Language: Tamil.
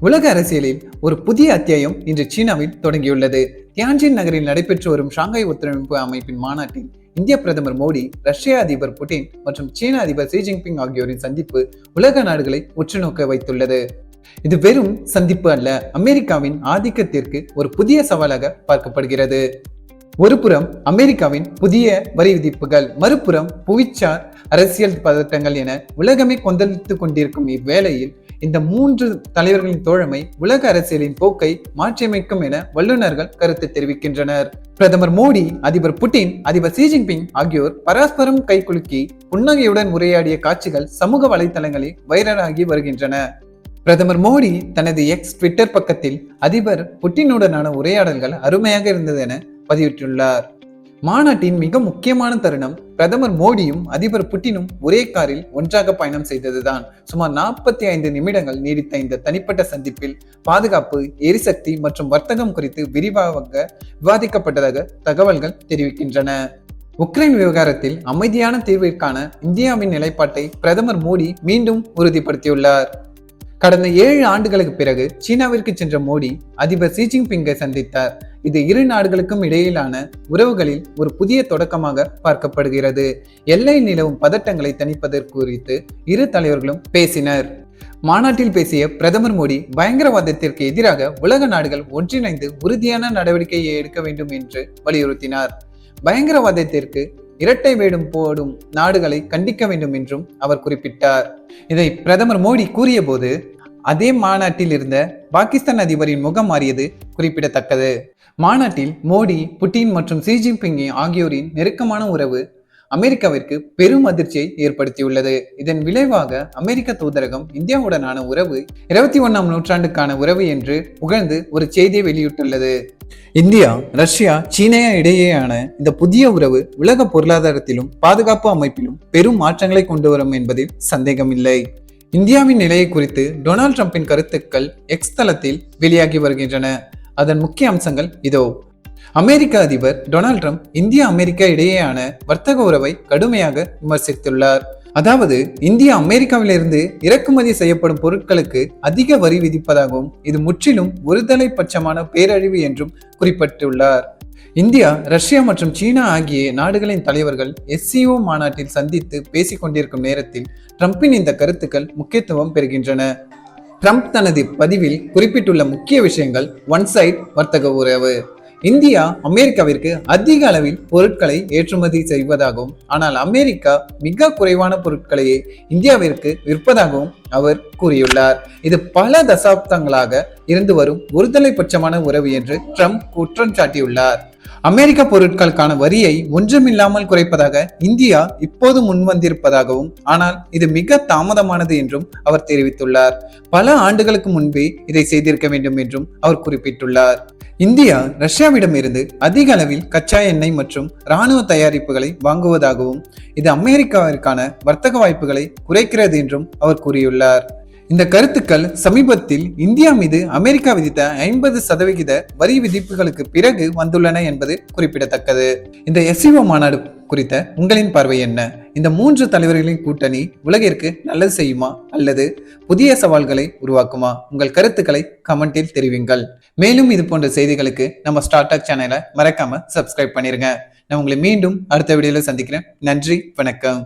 உலக அரசியலில் ஒரு புதிய அத்தியாயம் இன்று சீனாவில் தொடங்கியுள்ளது. தியான்ஜின் நகரில் நடைபெற்று வரும் ஷாங்காய் ஒத்துழைப்பு அமைப்பின் மாநாட்டில் இந்திய பிரதமர் மோடி ரஷ்ய அதிபர் புட்டின் மற்றும் சீன அதிபர் ஷி ஜின்பிங் ஆகியோரின் சந்திப்பு உலக நாடுகளை உற்றுநோக்க வைத்துள்ளது. இது வெறும் சந்திப்பு அல்ல அமெரிக்காவின் ஆதிக்கத்திற்கு ஒரு புதிய சவாலாக பார்க்கப்படுகிறது. ஒருபுறம் அமெரிக்காவின் புதிய வரி விதிப்புகள் மறுபுறம் புவிச்சார் அரசியல் பதட்டங்கள் என உலகமே கொந்தளித்துக் கொண்டிருக்கும் இவ்வேளையில் இந்த மூன்று தலைவர்களின் தோழமை உலக அரசியலின் போக்கை மாற்றியமைக்கும் என வல்லுநர்கள் கருத்து தெரிவிக்கின்றனர். பிரதமர் மோடி அதிபர் புட்டின் அதிபர் ஷி ஜின்பிங் ஆகியோர் பரஸ்பரம் கைகுலுக்கி புன்னகையுடன் உரையாடிய காட்சிகள் சமூக வலைதளங்களில் வைரலாகி வருகின்றன. பிரதமர் மோடி தனது எக்ஸ் ட்விட்டர் பக்கத்தில் அதிபர் புட்டினுடனான உரையாடல்கள் அருமையாக இருந்தது என பதிவிட்டுள்ளார். மாநாட்டின் மிக முக்கியமான தருணம் பிரதமர் மோடியும் அதிபர் புட்டினும் ஒரே காரில் ஒன்றாக பயணம் செய்ததுதான். சுமார் நாற்பத்தி ஐந்து நிமிடங்கள் நீடித்த இந்த தனிப்பட்ட சந்திப்பில் பாதுகாப்பு எரிசக்தி மற்றும் வர்த்தகம் குறித்து விரிவாக விவாதிக்கப்பட்டதாக தகவல்கள் தெரிவிக்கின்றன. உக்ரைன் விவகாரத்தில் அமைதியான தீர்விற்கான இந்தியாவின் நிலைப்பாட்டை பிரதமர் மோடி மீண்டும் உறுதிப்படுத்தியுள்ளார். கடந்த ஏழு ஆண்டுகளுக்கு பிறகு சீனாவிற்கு சென்ற மோடி அதிபர் ஷி ஜின்பிங்கை சந்தித்தார். இது இரு நாடுகளுக்கும் இடையிலான உறவுகளில் ஒரு புதிய தொடக்கமாக பார்க்கப்படுகிறது. எல்லை நிலவும் பதட்டங்களை தணிப்பதற்கு குறித்து இரு தலைவர்களும் பேசினர். மாநாட்டில் பேசிய பிரதமர் மோடி பயங்கரவாதத்திற்கு எதிராக உலக நாடுகள் ஒன்றிணைந்து உறுதியான நடவடிக்கையை எடுக்க வேண்டும் என்று வலியுறுத்தினார். பயங்கரவாதத்திற்கு இரட்டை வேடும் போடும் நாடுகளை கண்டிக்க வேண்டும் என்றும் அவர் குறிப்பிட்டார். இதை பிரதமர் மோடி கூறியபோது அதே மாநாட்டில் இருந்த பாகிஸ்தான் அதிபரின் முகம் மாறியது குறிப்பிடத்தக்கது. மாநாட்டில் மோடி புட்டின் மற்றும் ஷி ஜின்பிங் ஆகியோரின் நெருக்கமான உறவு அமெரிக்காவிற்கு பெரும் அதிர்ச்சியை ஏற்படுத்தியுள்ளது. இதன் விளைவாக அமெரிக்க தூதரகம் இந்தியாவுடனான உறவு இருபத்தி ஒன்னாம் நூற்றாண்டுக்கான உறவு என்று புகழ்ந்து ஒரு செய்தியை வெளியிட்டுள்ளது. இந்தியா ரஷ்யா சீனா இடையேயான இந்த புதிய உறவு உலக பொருளாதாரத்திலும் பாதுகாப்பு அமைப்பிலும் பெரும் மாற்றங்களை கொண்டு வரும் என்பதில் சந்தேகமில்லை. இந்தியாவின் நிலையை குறித்து டொனால்ட் ட்ரம்பின் கருத்துக்கள் எக்ஸ் தளத்தில் வெளியாகி வருகின்றன. அதன் முக்கிய அம்சங்கள் இதோ. அமெரிக்க அதிபர் டொனால்ட் ட்ரம்ப் இந்தியா அமெரிக்கா இடையேயான வர்த்தக உறவை கடுமையாக விமர்சித்துள்ளார். அதாவது இந்தியா அமெரிக்காவிலிருந்து இறக்குமதி செய்யப்படும் பொருட்களுக்கு அதிக வரி விதிப்பதாகவும் இது முற்றிலும் ஒருதலை பட்சமான பேரழிவு என்றும் குறிப்பிட்டுள்ளார். இந்தியா ரஷ்யா மற்றும் சீனா ஆகிய நாடுகளின் தலைவர்கள் எஸ்சிஓ மாநாட்டில் சந்தித்து பேசிக் கொண்டிருக்கும் நேரத்தில் ட்ரம்பின் இந்த கருத்துக்கள் முக்கியத்துவம் பெறுகின்றன. ட்ரம்ப் தனது பதிவில் குறிப்பிட்டுள்ள முக்கிய விஷயங்கள் ஒன் சைட் வர்த்தக உறவு. இந்தியா அமெரிக்காவிற்கு அதிக அளவில் பொருட்களை ஏற்றுமதி செய்வதாகவும் ஆனால் அமெரிக்கா மிக குறைவான பொருட்களையே இந்தியாவிற்கு விற்பதாகவும் அவர் கூறியுள்ளார். இது பல தசாப்தங்களாக இருந்து வரும் ஒருதலை பட்சமான உறவு என்று ட்ரம்ப் குற்றம் சாட்டியுள்ளார். அமெரிக்க பொருட்களுக்கான வரியை ஒன்றுமில்லாமல் குறைப்பதாக இந்தியா இப்போது முன்வந்திருப்பதாகவும் ஆனால் இது மிக தாமதமானது என்றும் அவர் தெரிவித்துள்ளார். பல ஆண்டுகளுக்கு முன்பே இதை செய்திருக்க வேண்டும் என்றும் அவர் குறிப்பிட்டுள்ளார். இந்தியா ரஷ்யாவிடமிருந்து அதிக அளவில் கச்சா எண்ணெய் மற்றும் இராணுவ தயாரிப்புகளை வாங்குவதாகவும் இது அமெரிக்காவிற்கான வர்த்தக வாய்ப்புகளை குறைக்கிறது என்றும் அவர் கூறியுள்ளார். இந்த கருத்துக்கள் சமீபத்தில் இந்தியா மீது அமெரிக்கா விதித்த ஐம்பது சதவிகித வரி விதிப்புகளுக்கு பிறகு வந்துள்ளன என்பது குறிப்பிடத்தக்கது. இந்த எஸ்இஓ மாநாடு குறித்த உங்களின் பார்வை என்ன? இந்த மூன்று தலைவர்களின் கூட்டணி உலகிற்கு நல்லது செய்யுமா? அல்லது புதிய சவால்களை உருவாக்குமா? உங்கள் கருத்துக்களை கமெண்டில் தெரிவிங்கள். மேலும் இது போன்ற செய்திகளுக்கு நம்ம ஸ்டார்ட் அப் சேனலை மறக்காம சப்ஸ்கிரைப் பண்ணிருங்க. நான் உங்களை மீண்டும் அடுத்த வீடியோல சந்திக்கிறேன். நன்றி வணக்கம்.